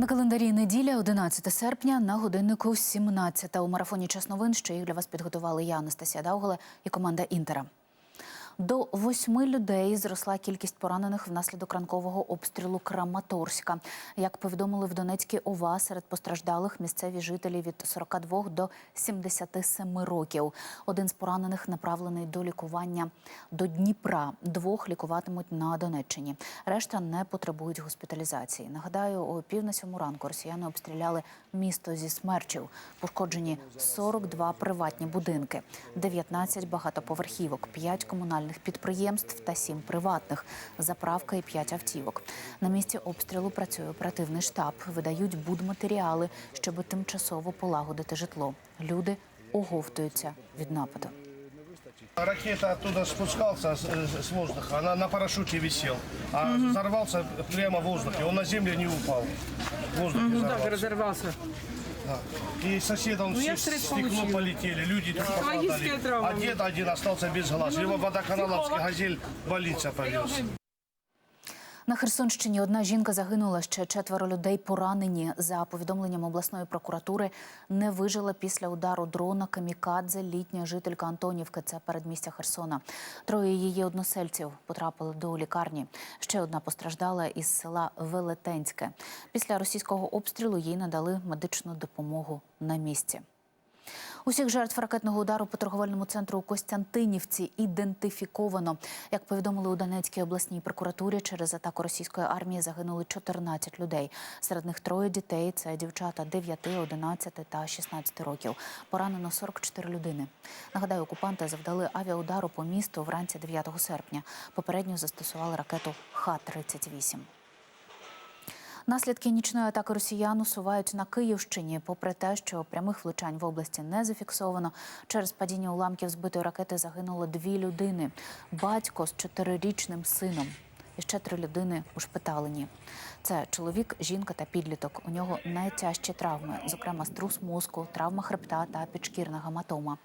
На календарі неділя, 11 серпня, на годиннику 17. У марафоні час новин, що їх для вас підготували я, Анастасія Дауголе і команда Інтера. До восьми людей зросла кількість поранених внаслідок ранкового обстрілу Краматорська. Як повідомили в Донецькій ОВА, серед постраждалих місцеві жителі від 42 до 77 років. Один з поранених направлений до лікування до Дніпра. Двох лікуватимуть на Донеччині. Решта не потребують госпіталізації. Нагадаю, о пів на сьому ранку росіяни обстріляли місто зі смерчів. Пошкоджені 42 приватні будинки, 19 багатоповерхівок, 5 комунальних підприємств та 7 приватних, заправка і 5 автівок. На місці обстрілу працює оперативний штаб. Видають будматеріали, щоб тимчасово полагодити житло. Люди оговтуються від нападу. Ракета оттуда спускался с, воздуха, она на парашюте висел, а взорвался прямо в воздухе, он на землю не упал. В воздухе Ну так, взорвался. разорвался. Да. И соседом Ну, стекло полетели, люди тут Психологическая попадали. А дед один остался без глаз. Его водоканаловский газель больница повез. На Херсонщині одна жінка загинула, ще четверо людей поранені. За повідомленням обласної прокуратури, не вижила після удару дрона камікадзе літня жителька Антонівки. Це передмістя Херсона. Троє її односельців потрапили до лікарні. Ще одна постраждала із села Велетенське. Після російського обстрілу їй надали медичну допомогу на місці. Усіх жертв ракетного удару по торговельному центру у Костянтинівці ідентифіковано. Як повідомили у Донецькій обласній прокуратурі, через атаку російської армії загинули 14 людей. Серед них троє дітей. Це дівчата 9, 11 та 16 років. Поранено 44 людини. Нагадаю, окупанти завдали авіаудару по місту вранці 9 серпня. Попередньо застосували ракету Х-38. Наслідки нічної атаки росіян усувають на Київщині. Попри те, що прямих влучань в області не зафіксовано, через падіння уламків збитої ракети загинуло дві людини: батько з чотирирічним сином. І ще три людини ушпиталені. Це чоловік, жінка та підліток. У нього найтяжчі травми, зокрема струс мозку, травма хребта та підшкірна гематома.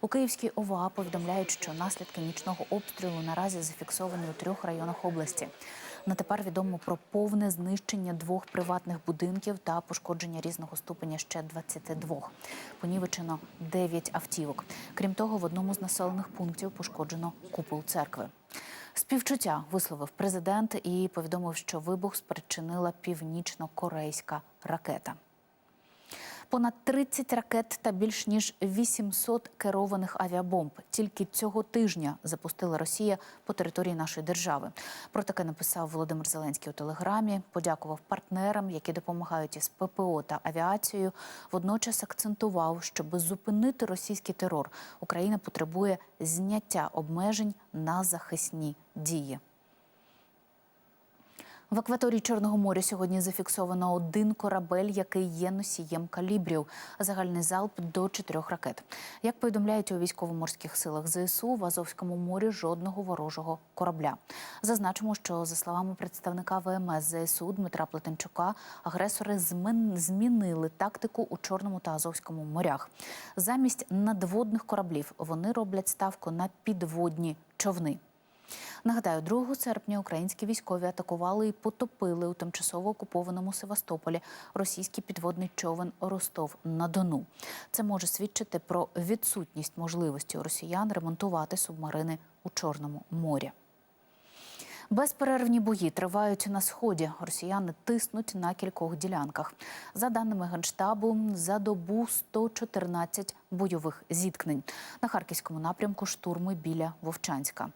У Київській ОВА повідомляють, що наслідки нічного обстрілу наразі зафіксовані у трьох районах області. На тепер відомо про повне знищення двох приватних будинків та пошкодження різного ступеня ще 22. Понівечено 9 автівок. Крім того, в одному з населених пунктів пошкоджено купол церкви. Співчуття висловив президент і повідомив, що вибух спричинила північно-корейська ракета. Понад 30 ракет та більш ніж 800 керованих авіабомб тільки цього тижня запустила Росія по території нашої держави. Про таке написав Володимир Зеленський у телеграмі. Подякував партнерам, які допомагають із ППО та авіацією. Водночас акцентував, щоб зупинити російський терор, Україна потребує зняття обмежень на захисні дії. В акваторії Чорного моря сьогодні зафіксовано один корабель, який є носієм калібрів. Загальний залп до чотирьох ракет. Як повідомляють у військово-морських силах ЗСУ, в Азовському морі жодного ворожого корабля. Зазначимо, що за словами представника ВМС ЗСУ Дмитра Плетенчука, агресори змінили тактику у Чорному та Азовському морях. Замість надводних кораблів вони роблять ставку на підводні човни. Нагадаю, 2 серпня українські військові атакували і потопили у тимчасово окупованому Севастополі російський підводний човен Ростов на Дону. Це може свідчити про відсутність можливості росіян ремонтувати субмарини у Чорному морі. Безперервні бої тривають на сході. Росіяни тиснуть на кількох ділянках. За даними генштабу, за добу 114 бойових зіткнень. На харківському напрямку штурми біля Вовчанська.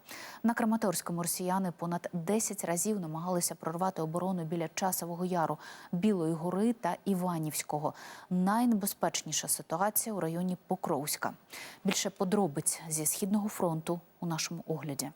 На Краматорському росіяни понад 10 разів намагалися прорвати оборону біля Часового Яру, Білої гори та Іванівського. Найнебезпечніша ситуація у районі Покровська. Більше подробиць зі східного фронту у нашому огляді.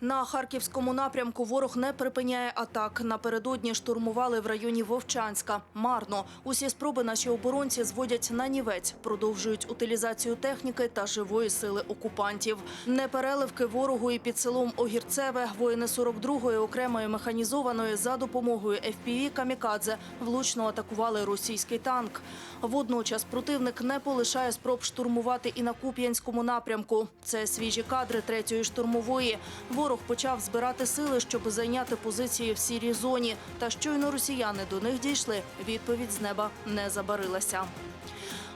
На харківському напрямку ворог не припиняє атак. Напередодні штурмували в районі Вовчанська. Марно. Усі спроби наші оборонці зводять на нівець, продовжують утилізацію техніки та живої сили окупантів. Непереливки ворогу і під селом Огірцеве воїни 42-ї окремої механізованої за допомогою FPV «Камікадзе» влучно атакували російський танк. Водночас противник не полишає спроб штурмувати і на Куп'янському напрямку. Це свіжі кадри третьої штурмової. ворог почав збирати сили, щоб зайняти позиції в сірій зоні. Та щойно росіяни до них дійшли, відповідь з неба не забарилася.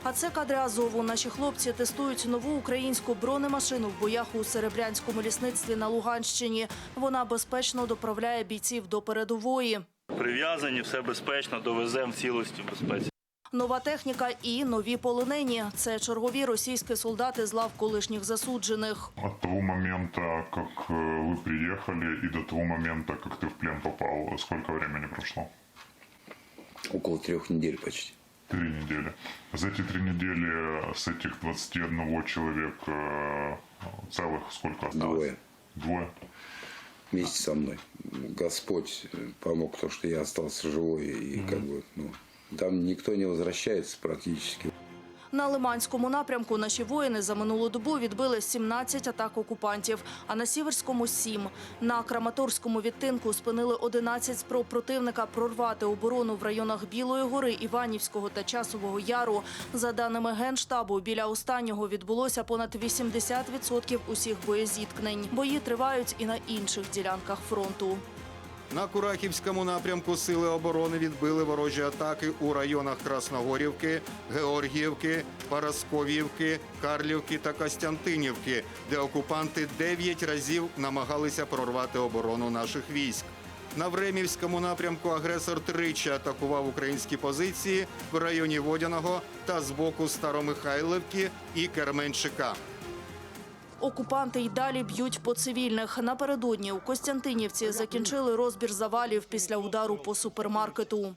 А це кадри Азову. Наші хлопці тестують нову українську бронемашину в боях у Серебрянському лісництві на Луганщині. Вона безпечно доправляє бійців до передової. Прив'язані, все безпечно, довеземо цілості в безпеці. Нова техніка і нові полонені. Це чергові російські солдати з лав колишніх засуджених. От того момента, как э, вы приехали, и до того момента, как ты в плен попал, сколько времени прошло? Около трех недель почти. Три недели. За эти три недели с этих 21 человек э, целых сколько осталось? Двое. Двое? Вместе со мной. Господь э, помог, то, что я остался живой. И как бы, ну, там никто не возвращается практически. На Лиманському напрямку наші воїни за минулу добу відбили 17 атак окупантів, а на Сіверському – 7. На Краматорському відтинку спинили 11 спроб противника прорвати оборону в районах Білої гори, Іванівського та Часового Яру. За даними Генштабу, біля останнього відбулося понад 80% усіх боєзіткнень. Бої тривають і на інших ділянках фронту. На Курахівському напрямку сили оборони відбили ворожі атаки у районах Красногорівки, Георгіївки, Парасковівки, Карлівки та Костянтинівки, де окупанти 9 разів намагалися прорвати оборону наших військ. На Времівському напрямку агресор тричі атакував українські позиції в районі Водяного та з боку Старомихайлівки і Керменчика. Окупанти й далі б'ють по цивільних. Напередодні у Костянтинівці закінчили розбір завалів після удару по супермаркету.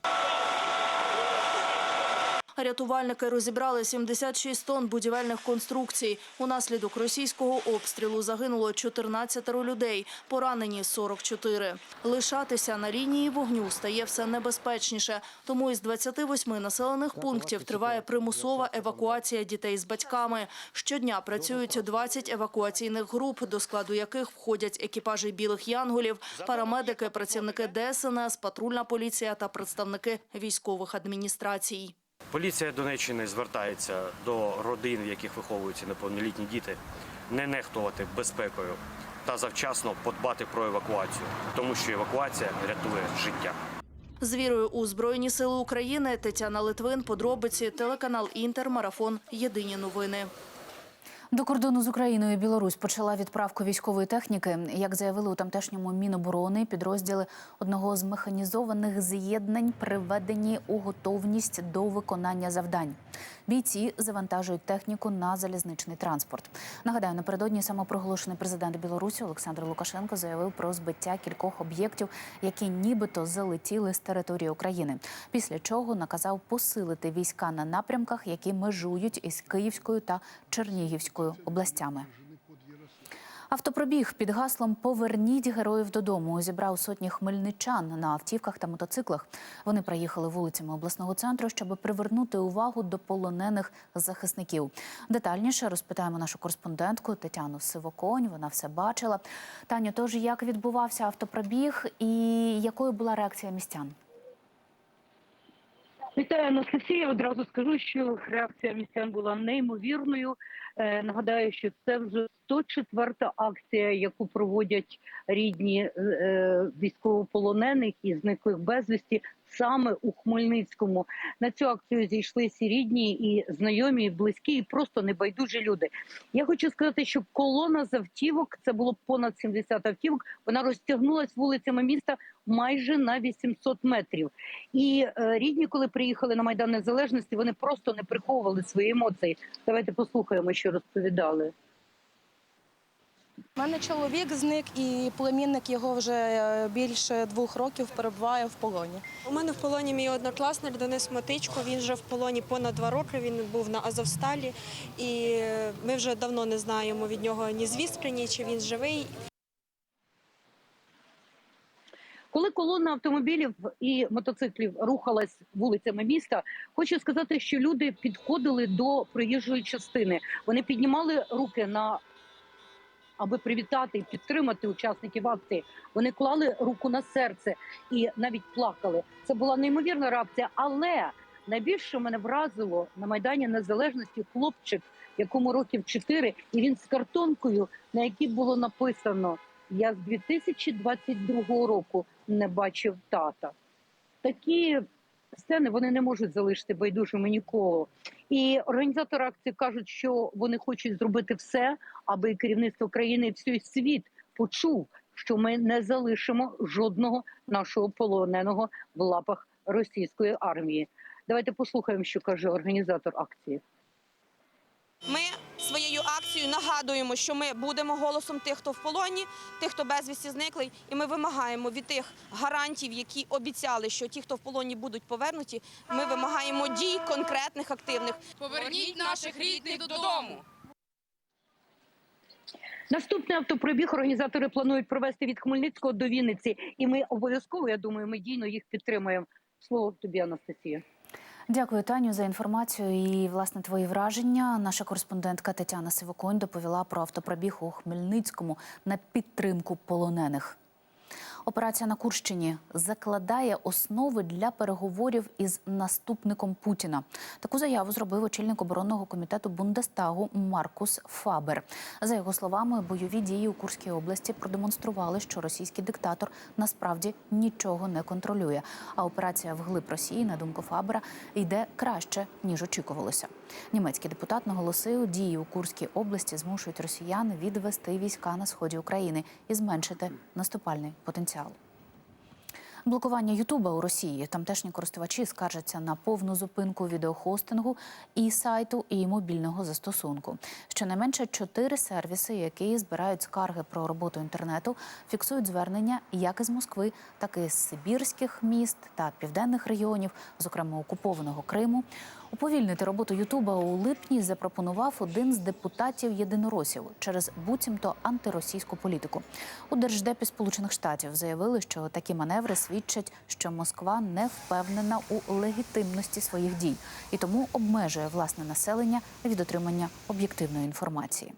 Рятувальники розібрали 76 тонн будівельних конструкцій. Унаслідок російського обстрілу загинуло 14 людей, поранені 44. Лишатися на лінії вогню стає все небезпечніше. Тому із 28 населених пунктів триває примусова евакуація дітей з батьками. Щодня працюють 20 евакуаційних груп, до складу яких входять екіпажі білих янголів, парамедики, працівники ДСНС, патрульна поліція та представники військових адміністрацій. Поліція Донеччини звертається до родин, в яких виховуються неповнолітні діти, не нехтувати безпекою та завчасно подбати про евакуацію, тому що евакуація рятує життя. З вірою у Збройні Сили України Тетяна Литвин, подробиці, телеканал Інтер, марафон, єдині новини. До кордону з Україною Білорусь почала відправку військової техніки. Як заявили у тамтешньому Міноборони, підрозділи одного з механізованих з'єднань приведені у готовність до виконання завдань. Бійці завантажують техніку на залізничний транспорт. Нагадаю, напередодні самопроголошений президент Білорусі Олександр Лукашенко заявив про збиття кількох об'єктів, які нібито залетіли з території України. Після чого наказав посилити війська на напрямках, які межують із Київською та Чернігівською областями. Автопробіг під гаслом Поверніть героїв додому зібрав сотні хмельничан на автівках та мотоциклах. Вони проїхали вулицями обласного центру, щоб привернути увагу до полонених захисників. Детальніше розпитаємо нашу кореспондентку Тетяну Сивоконь. Вона все бачила. Таню, тож як відбувався автопробіг і якою була реакція містян? Вітаю Анастасія. Одразу скажу, що реакція містян була неймовірною. Е, нагадаю, що це вже 104-та акція, яку проводять рідні е, військовополонених і зниклих безвісті саме у Хмельницькому. На цю акцію зійшли всі рідні і знайомі, і близькі, і просто небайдужі люди. Я хочу сказати, що колона з автівок це було понад 70 автівок. Вона розтягнулась вулицями міста майже на 800 метрів. І е, рідні, коли приїхали на майдан Незалежності, вони просто не приховували свої емоції. Давайте послухаємо, що розповідали. У мене чоловік зник, і племінник його вже е, більше двох років перебуває в полоні. У мене в полоні мій однокласник Денис Матичко. Він вже в полоні понад два роки. Він був на Азовсталі, і ми вже давно не знаємо від нього ні звістки, ні чи він живий. Коли колона автомобілів і мотоциклів рухалась вулицями міста, хочу сказати, що люди підходили до проїжджої частини. Вони піднімали руки на аби привітати і підтримати учасників акції. Вони клали руку на серце і навіть плакали. Це була неймовірна реакція. Але найбільше мене вразило на майдані незалежності хлопчик, якому років 4, і він з картонкою, на якій було написано Я з 2022 року не бачив тата. Такі сцени вони не можуть залишити байдужими ніколи. І організатори акції кажуть, що вони хочуть зробити все, аби керівництво країни і всій світ почув, що ми не залишимо жодного нашого полоненого в лапах російської армії. Давайте послухаємо, що каже організатор акції. Ми акцією нагадуємо, що ми будемо голосом тих, хто в полоні, тих, хто безвісті зниклий, і ми вимагаємо від тих гарантів, які обіцяли, що ті, хто в полоні будуть повернуті. Ми вимагаємо дій конкретних, активних. Поверніть наших рідних додому. Наступний автопробіг організатори планують провести від Хмельницького до Вінниці, і ми обов'язково, я думаю, медійно їх підтримуємо. Слово тобі, Анастасія. Дякую, Таню, за інформацію і власне твої враження. Наша кореспондентка Тетяна Сивоконь доповіла про автопробіг у Хмельницькому на підтримку полонених. Операція на Курщині закладає основи для переговорів із наступником Путіна. Таку заяву зробив очільник оборонного комітету Бундестагу Маркус Фабер. За його словами, бойові дії у Курській області продемонстрували, що російський диктатор насправді нічого не контролює. А операція вглиб Росії, на думку Фабера, йде краще ніж очікувалося. Німецький депутат наголосив, дії у Курській області змушують росіян відвести війська на сході України і зменшити наступальний потенціал. Блокування Ютуба у Росії тамтешні користувачі скаржаться на повну зупинку відеохостингу і сайту, і мобільного застосунку. Щонайменше чотири сервіси, які збирають скарги про роботу інтернету, фіксують звернення як із Москви, так і з Сибірських міст та південних регіонів, зокрема окупованого Криму. Уповільнити роботу Ютуба у липні запропонував один з депутатів єдиноросів через буцімто антиросійську політику. У держдепі Сполучених Штатів заявили, що такі маневри свідчать, що Москва не впевнена у легітимності своїх дій і тому обмежує власне населення від отримання об'єктивної інформації.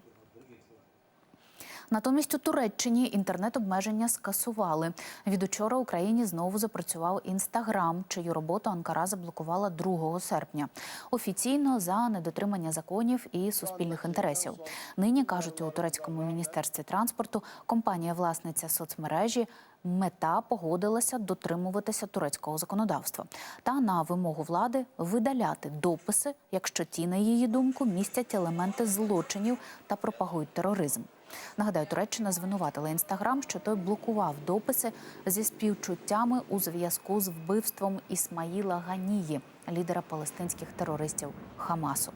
Натомість у Туреччині інтернет-обмеження скасували. Від учора Україні знову запрацював інстаграм, чию роботу Анкара заблокувала 2 серпня. Офіційно за недотримання законів і суспільних інтересів. Нині кажуть у турецькому міністерстві транспорту, компанія-власниця соцмережі. Мета погодилася дотримуватися турецького законодавства та на вимогу влади видаляти дописи, якщо ті, на її думку, містять елементи злочинів та пропагують тероризм. Нагадаю, Туреччина звинуватила інстаграм, що той блокував дописи зі співчуттями у зв'язку з вбивством Ісмаїла Ганії, лідера палестинських терористів Хамасу.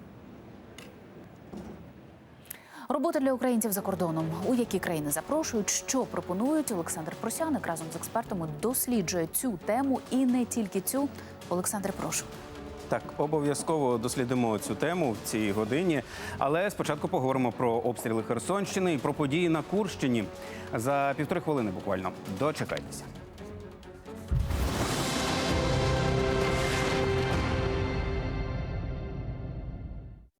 Робота для українців за кордоном. У які країни запрошують, що пропонують. Олександр Просяник разом з експертами досліджує цю тему і не тільки цю. Олександр, прошу. Так, обов'язково дослідимо цю тему в цій годині. Але спочатку поговоримо про обстріли Херсонщини і про події на Курщині за півтори хвилини. Буквально дочекайтеся.